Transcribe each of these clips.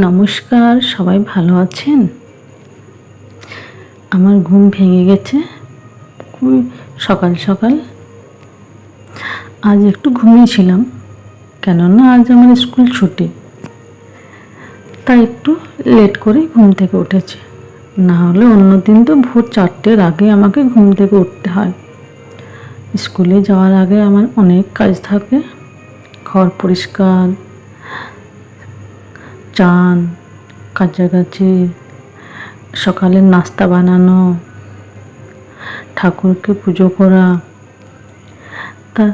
নমস্কার, সবাই ভালো আছেন? আমার ঘুম ভেঙে গেছে। খুবই সকাল সকাল। আজ একটু ঘুমিয়েছিলাম কেননা আজ আমার স্কুল ছুটি। তাই একটু লেট করে ঘুম থেকে উঠেছি। না হলে অন্যদিন তো ভোর চারটের আগে আমাকে ঘুম থেকে উঠতে হয়। স্কুলে যাওয়ার আগে আমার অনেক কাজ থাকে। ঘর পরিষ্কার চান, কাছাকাছি সকালের নাস্তা বানানো, ঠাকুরকে পুজো করা। তা,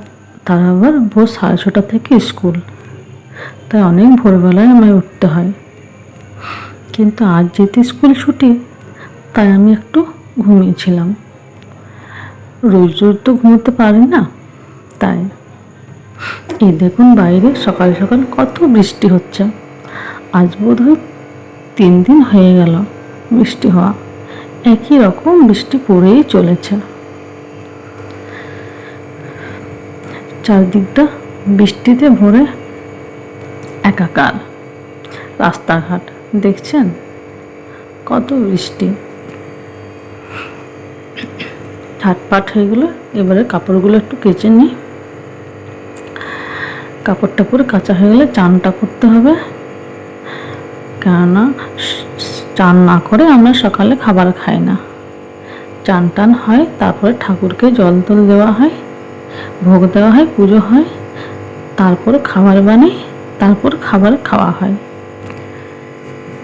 তার আবার ভোর সাড়ে ছটা থেকে স্কুল। তাই অনেক ভোরবেলায় আমায় উঠতে হয়। কিন্তু আজ যেহেতু স্কুল ছুটি, তাই আমি একটু ঘুমিয়েছিলাম রোজ রোজ তো ঘুমোতে পারি না, তাই। এই দেখুন বাইরে সকাল সকাল কত বৃষ্টি হচ্ছে। আজ বোধ হয় তিন দিন হয়ে গেল বৃষ্টি হওয়া। একই রকম বৃষ্টি পড়েই চলেছে। চারদিকটা বৃষ্টিতে ভরে একাকার। রাস্তাঘাট, দেখছেন? কত বৃষ্টি। ঝাটপাট হয়ে গেলো, এবারে কাপড়গুলো একটু কেচে নিই। কাপড় টাপড় কাঁচা হয়ে গেলে চানটা করতে হবে। কেননা চান না করে আমরা সকালে খাবার খাই না। চান টান হয়, তারপরে ঠাকুরকে জল টল দেওয়া হয়, ভোগ দেওয়া হয়, পুজো হয়, তারপর খাবার বানাই, তারপর খাবার খাওয়া হয়।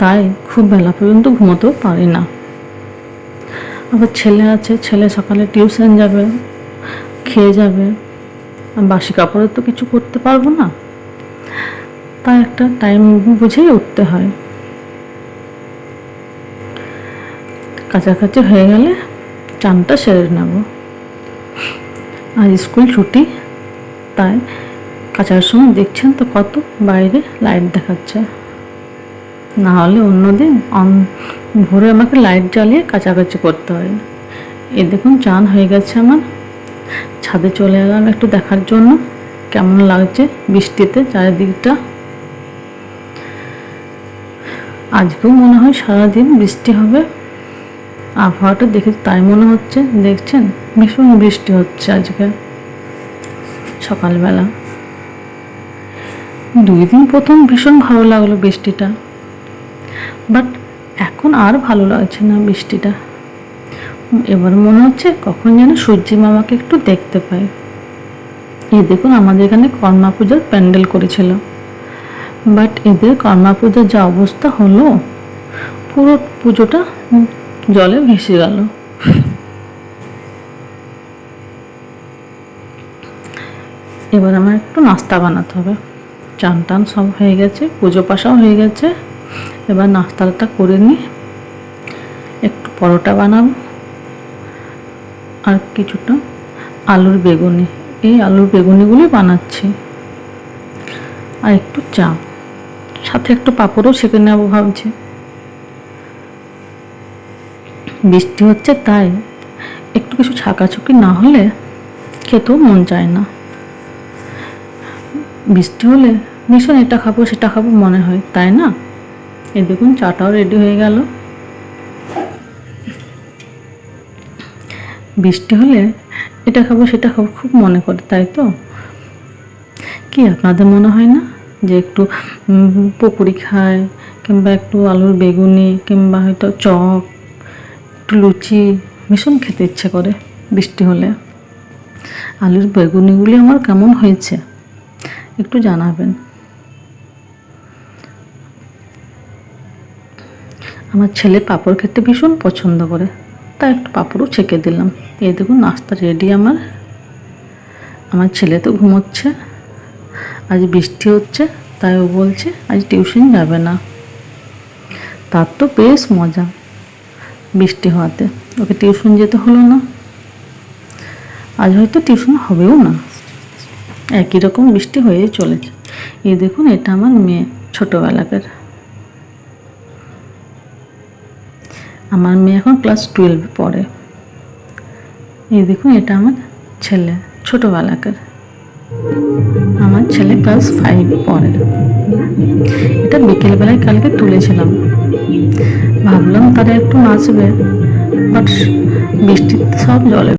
তাই খুব বেলা পর্যন্ত ঘুমোতেও পারি না। আবার ছেলে আছে, ছেলে সকালে টিউশন যাবে, খেয়ে যাবে, বাসি কাপড়ে তো কিছু করতে পারব না। তাই একটা টাইম বুঝেই উঠতে হয়। কাছাকাছি হয়ে গেলে চানটা সেরে নেব। আর স্কুল ছুটি, তাই কাচার সময় দেখছেন তো কত বাইরে লাইট দেখাচ্ছে। না হলে অন্যদিন ভোরে আমাকে লাইট জ্বালিয়ে কাছাকাছি করতে হয়। এ দেখুন চান হয়ে গেছে আমার। ছাদে চলে এলাম একটু দেখার জন্য। কেমন লাগছে বৃষ্টিতে চারিদিকটা? আজকেও মনে হয় সারাদিন বৃষ্টি হবে। আবহাওয়াটা দেখে তাই মনে হচ্ছে। দেখছেন? ভীষণ বৃষ্টি হচ্ছে আজকে। সকালবেলা। দুই দিন প্রথম ভীষণ ভালো লাগল বৃষ্টিটা। বাট এখন আর ভালো লাগছে না বৃষ্টিটা। এবার মনে হচ্ছে কখন যেন সূর্যি মামাকে একটু দেখতে পাই। এই দেখুন, আমাদের এখানে কর্মা পূজার প্যান্ডেল করেছিল। বাট এদের কর্মা পূজার যা অবস্থা হলো, পুরো পুজোটা জলে ভেসে গেল। এবার আমার একটু নাস্তা বানাতে হবে। চান টান সব হয়ে গেছে, পুজো পাশাও হয়ে গেছে। এবার নাস্তাটা করে নিই একটু পরোটা বানাবো। আর কিছুটা আলুর বেগুনি, এই আলুর বেগুনিগুলি বানাচ্ছি। আর একটু চা, সাথে একটু পাঁপড়ও সেঁকে নেব ভাবছি। বৃষ্টি হচ্ছে, তাই একটু কিছু ছাকাছুকি না হলে খেতেও মন চায় না। বৃষ্টি হলে ভীষণ এটা খাব, সেটা খাব মনে হয়, তাই না? এ দেখুন, চাটাও রেডি হয়ে গেল। বৃষ্টি হলে এটা খাব, সেটা খাব খুব মনে করে, তাই তো? কি আপনাদের মনে হয় না যে একটু পকুড়ি খায়, কিংবা একটু আলুর বেগুনি, কিংবা হয়তো চপ একটু লুচি ভীষণ খেতে ইচ্ছে করে, বৃষ্টি হলে। আলুর বেগুনিগুলি আমার কেমন হয়েছে, একটু জানাবেন। আমার ছেলে পাঁপড় খেতে ভীষণ পছন্দ করে, তাই একটু পাঁপড়ও ছেঁকে দিলাম। এই দেখুন, নাস্তা রেডি আমার। আমার ছেলে তো ঘুমোচ্ছে, আজ বৃষ্টি হচ্ছে, তাই ও বলছে, আজ টিউশন যাবে না। তার তো বেশ মজা। বৃষ্টি হওয়াতে। ওকে টিউশন যেতে হলো না। আজ হয়তো টিউশন হবেও না। একই রকম বৃষ্টি হয়েই চলেছে। এই দেখুন, এটা আমার মেয়ে, ছোটোবেলাকার। আমার মেয়ে এখন ক্লাস টুয়েলভে পড়ে। এই দেখুন, এটা আমার ছেলে, ছোটোবেলাকার। আমার ছেলে ক্লাস ফাইভ পড়ে। এটা বিকেলবেলায় কালকে তুলেছিলাম। ভাবলাম তারা একটু নাচবে বাট বৃষ্টিতে সব জলে